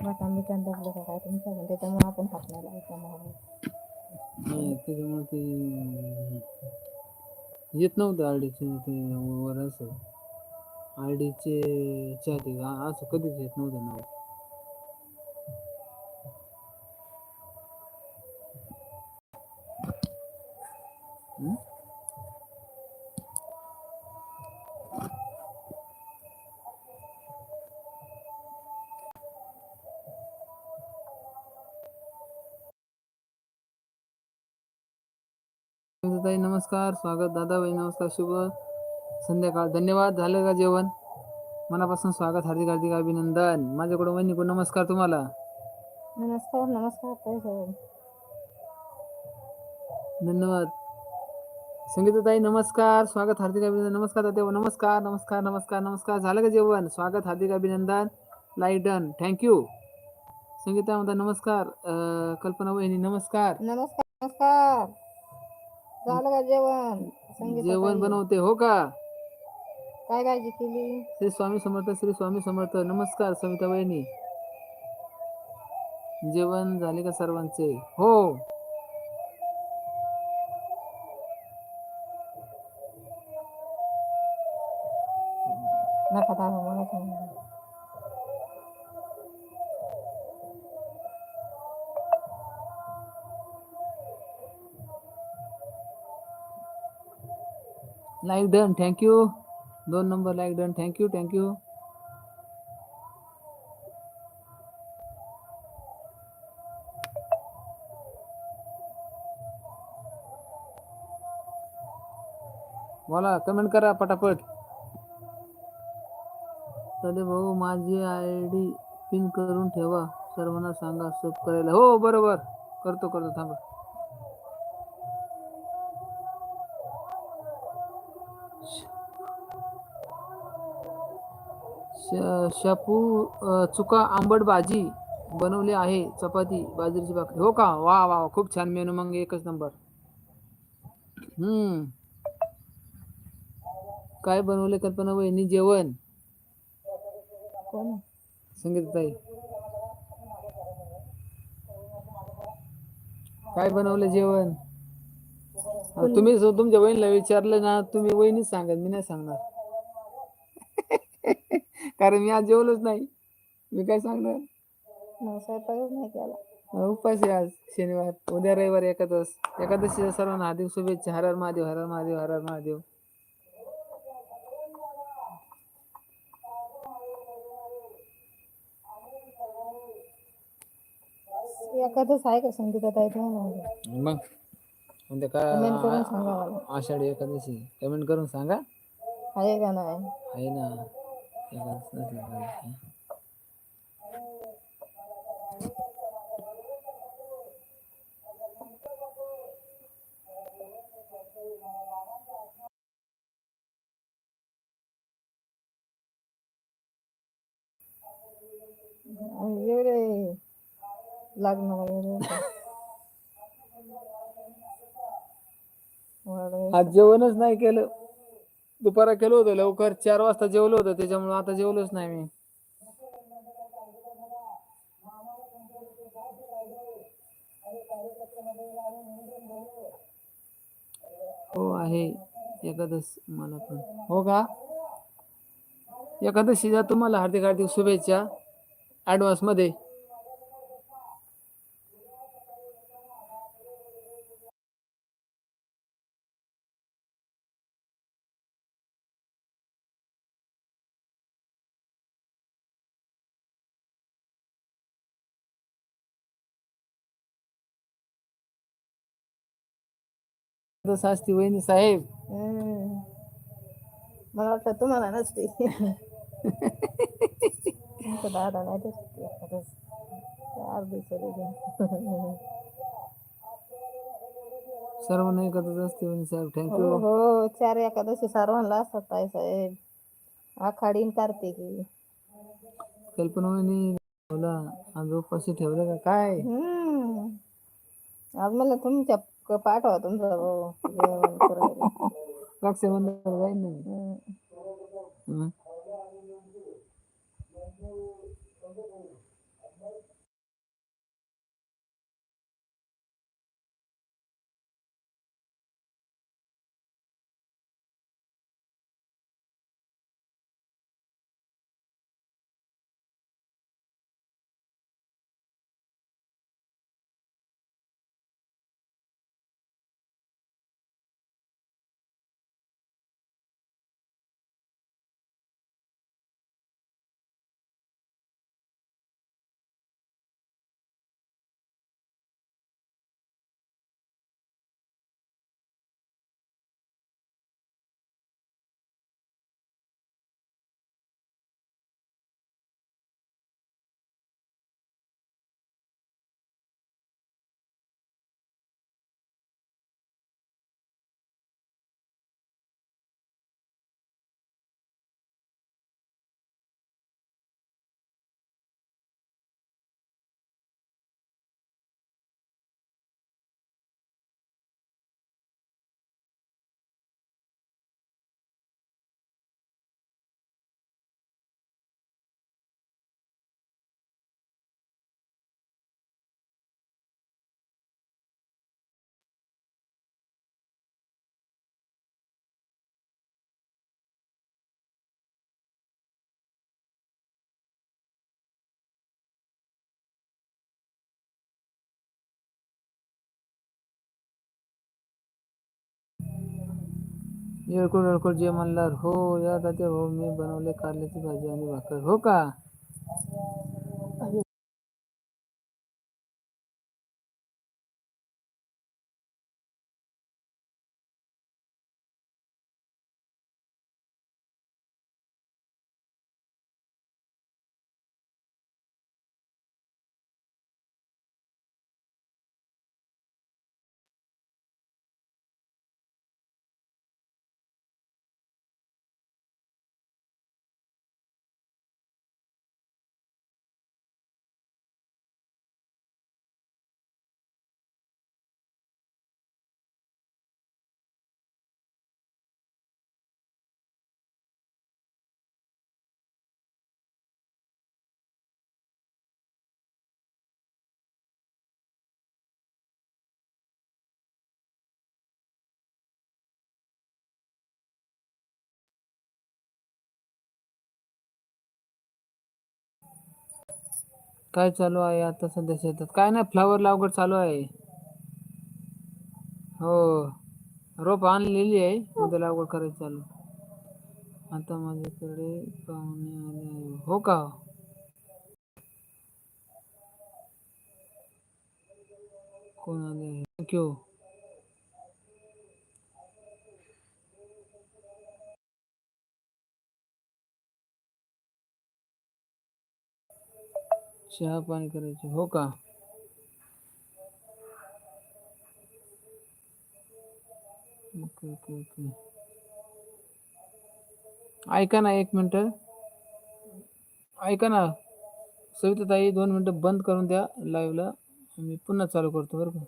मटण बिटन दडलं का काय तुमच्याकडे त्याच्यामुळे आपण हात नाही लावायचा मला नाही त्याच्यामुळे ते येत नव्हतं आरडीचे ते वर असं. आरडीचे ते असं कधीच येत नव्हतं नाव. हं? ताई नमस्कार स्वागत दादाबाई नमस्कार शुभ संध्याकाळ. धन्यवाद झालं का जेवण? मनापासून स्वागत हार्दिक हार्दिक अभिनंदन. माझ्याकडून वहिनीकडून नमस्कार तुम्हाला. नमस्कार नमस्कार ताई साहेब. धन्यवाद. संगीताताई नमस्कार स्वागत हार्दिक अभिनंदन. नमस्कार तात्या नमस्कार नमस्कार नमस्कार नमस्कार. झालं का जेवण? स्वागत हार्दिक अभिनंदन. लाइट डन थँक्यू संगीता म्हणता नमस्कार कल्पना वहिनी नमस्कार. नमस्कार नमस्कार. झालं का जेवण? जेवण? बनवते हो का? काय काळजी केली? श्री स्वामी समर्थ श्री स्वामी समर्थ. नमस्कार सविता वहिनी जेवण झाले का सर्वांचे? हो. नका दाबा मला लाईक डन थँक्यू दोन number like done thank you thank you बोला कमेंट करा पटापट. तरी भाऊ माझी आय डी पिन करून ठेवा. सर्वांना सांगा सब करायला. हो बरोबर. करतो करतो थांबा. शापू चुका आंबट भाजी बनवली आहे. चपाती बाजरीची भाकरी. हो का? वा वा. खूप छान मेनू. मग एकच नंबर. हम्म. काय बनवले कल्पना वहिनी? जेवण. कोण? संगीताताई काय बनवलं जेवण? तुम्ही तुमच्या वहिनीला विचारलं ना तुम्ही वहिनीच सांगा मी नाही सांगणार. कारण मी आज जेवलोच नाही. मी काय सांगणार? स्वयंपाकच नाही केला. उपास आहे आज शनिवार उद्या रविवार एकादश एकादशीच्या सर्वांना हार्दिक शुभेच्छा. हर हर महादेव हर हर महादेव हर हर महादेव. एखादंच आहे का संगीता ताई? तुम्हाला मग? उद्या कमेंट करून का सांगा मला. आषाढी एकादशी. कमेंट करून सांगा. आहे का नाही? आहे ना. एवढे लागणार आज जेवणच नाही केलं. दुपारा केलं होतं लवकर चार वाजता जेवलो होतं त्याच्यामुळे आता जेवलोच नाही मी. हो आहे एकादश मला पण. हो का? एकादशीच्या तुम्हाला हार्दिक हार्दिक शुभेच्छा ॲडव्हान्समध्ये शास्त्री वहिनी साहेब हम्म. मला वाटतं तुम्हाला नसते तुमचा दादा नाही दिसते एखादंच अर्धी चली सर्वांना एकत्रच असते वहिनी साहेब हो थँक्यू हो चार एकादशी सर्वांना असतात ताई साहेब आखाडी आणि कार्तिकी कल्पना वहिनी बोला आज उपाशी ठेवलं का काय हम्म आज मला तुमच्या क- पाठवा तुमचा भाऊ. करायला रक्षाबंधन जाईन ना येळकोट येळकोट जे मल्हार हो या तात्या भाऊ हो, मी बनवले कारल्याची भाजी आणि भाकर. हो का? काय चालू आहे आता सध्या शेतात? काय नाही फ्लावर लागवड चालू आहे. हो रोप आणलेली आहे उद्या लागवड करायची चालू. आता माझ्याकडे पाहुणे आले हो का? कोण आले आहे थँक्यू चहा पाणी करायचे हो का? Okay okay okay. ऐका ना एक मिनटं. ऐका ना. सविता ताई दोन मिनटं बंद करून द्या लाईव्हला मी पुन्हा चालू करतो बरं का.